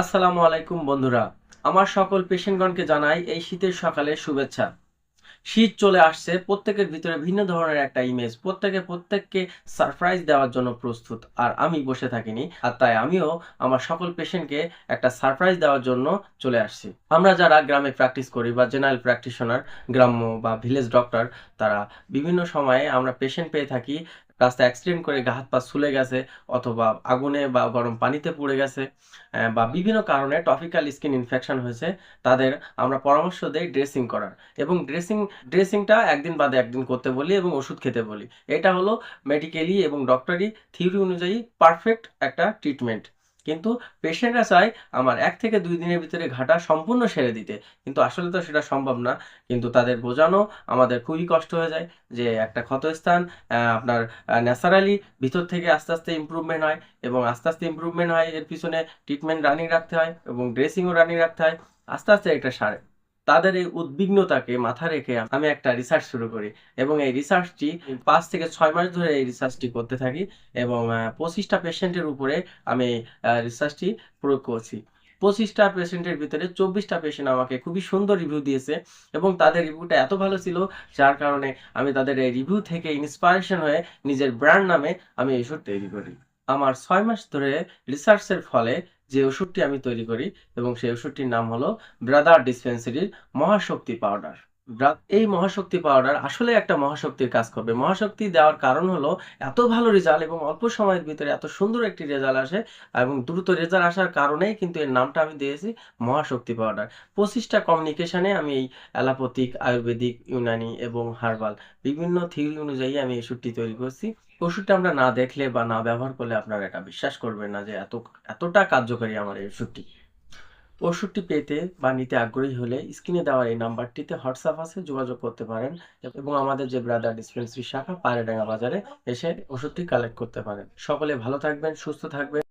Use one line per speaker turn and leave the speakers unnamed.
আসসালামু আলাইকুম বন্ধুরা। আমার সকল পেশেন্টগণকে জানাই এই শীতের সকালে শুভেচ্ছা। শীত চলে আসছে, প্রত্যেকের ভিতরে ভিন্ন ধরনের একটা ইমেজ প্রত্যেকে প্রত্যেককে সারপ্রাইজ দেওয়ার জন্য প্রস্তুত। আর আমি বসে থাকিনি, আর তাই আমিও আমার সকল পেশেন্টকে একটা সারপ্রাইজ দেওয়ার জন্য চলে আসছি। আমরা যারা গ্রামে প্র্যাকটিস করি বা জেনারেল প্র্যাকটিশনার গ্রাম্য বা ভিলেজ ডক্টর তারা বিভিন্ন সময়ে আমরা পেশেন্ট পেয়ে থাকি রাস্তা অ্যাক্সিডেন্ট করে গা হাত পা ছুলে গেছে অথবা আগুনে বা গরম পানিতে পুড়ে গেছে বা বিভিন্ন কারণে টপিক্যাল স্কিন ইনফেকশন হয়েছে, তাদের আমরা পরামর্শ দেই ড্রেসিং করার। এবং ড্রেসিং ড্রেসিংটা একদিন বাদে একদিন করতে বলি এবং ওষুধ খেতে বলি। এটা হলো মেডিকেলি এবং ডক্টরি থিওরি অনুযায়ী পারফেক্ট একটা ট্রিটমেন্ট কিন্তু পেশেন্টরা চায় আমার এক থেকে দুই দিনের ভিতরে ঘাটা সম্পূর্ণ সেরে দিতে। কিন্তু আসলে তো সেটা সম্ভব না। কিন্তু তাদের বোঝানো আমাদের খুবই কষ্ট হয়ে যায় যে একটা ক্ষতস্থান আপনার ন্যাচারালি ভিতর থেকে আস্তে আস্তে ইম্প্রুভমেন্ট হয় এবং আস্তে আস্তে ইম্প্রুভমেন্ট হয়, এর পিছনে ট্রিটমেন্ট রানিং রাখতে হয় এবং ড্রেসিংও রানিং রাখতে হয়, আস্তে আস্তে এটা সারে। তাদের এই উদ্বিগ্নতাকে মাথা রেখে আমি একটা রিসার্চ শুরু করি এবং এই রিসার্চটি পাঁচ থেকে ছয় মাস ধরে এই রিসার্চটি করতে থাকি এবং পঁচিশটা পেশেন্টের উপরে আমি রিসার্চটি প্রয়োগ করছি। পঁচিশটা পেশেন্টের ভিতরে চব্বিশটা পেশেন্ট আমাকে খুবই সুন্দর রিভিউ দিয়েছে এবং তাদের রিভিউটা এত ভালো ছিল, যার কারণে আমি তাদের এই রিভিউ থেকে ইন্সপায়ারেশন হয়ে নিজের ব্র্যান্ড নামে আমি এই ওষুধ তৈরি করি। আমার ছয় মাস ধরে রিসার্চের ফলে যে ওষুধটি আমি তৈরি করি এবং সেই ওষুধটির নাম হলো ব্রাদার ডিসপেন্সারির মহাশক্তি পাউডার এই মহাশক্তি পাউডার আসলে একটা মহাশক্তির কাজ করবে। মহাশক্তি দেওয়ার কারণ হলো এত ভালো রেজাল্ট এবং অল্প সময়ের ভিতরে এত সুন্দর একটি রেজাল্ট আসে এবং দ্রুত রেজাল্ট আসার কারণেই কিন্তু এর নামটা আমি দিয়েছি মহাশক্তি পাউডার পঁচিশটা কমিউনিকেশনে আমি এই অ্যালাপথিক আয়ুর্বেদিক ইউনানি এবং হার্বাল বিভিন্ন থিওরি অনুযায়ী আমি এই ওষুধটি তৈরি করছি। ওষুধটা আমরা না দেখলে বা না ব্যবহার করলে আপনারা এটা বিশ্বাস করবেন না যে এত, এতটা কার্যকরী আমার এই ওষুধটি। ওষুধটি পেতে বা নিতে আগ্রহী হলে স্ক্রিনে দেওয়া এই নাম্বারটিতে হোয়াটসঅ্যাপ আছে, যোগাযোগ করতে পারেন এবং আমাদের যে ব্রাদার ডিসপেন্সারি শাখা পায়রাডাঙ্গা বাজারে এসে ওষুধটি কালেক্ট করতে পারেন। সকলে ভালো থাকবেন, সুস্থ থাকবেন।